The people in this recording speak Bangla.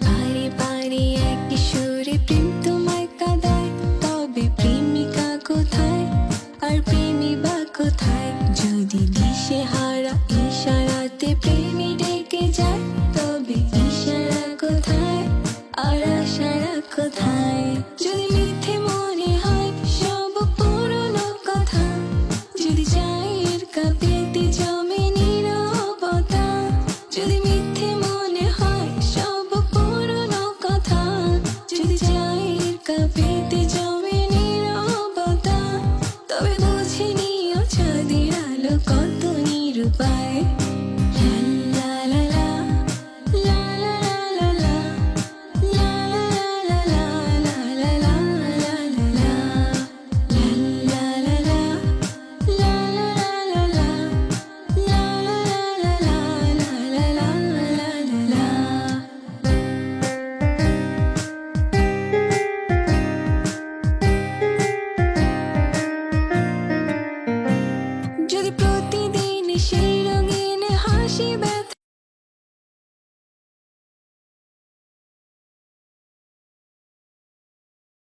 পারি পারি এক কিশোরী প্রেম তবে প্রেমিকা কোথায়? আর কোথায়? যদি দিশে হা সেই রঙিন হাসি ব্যথা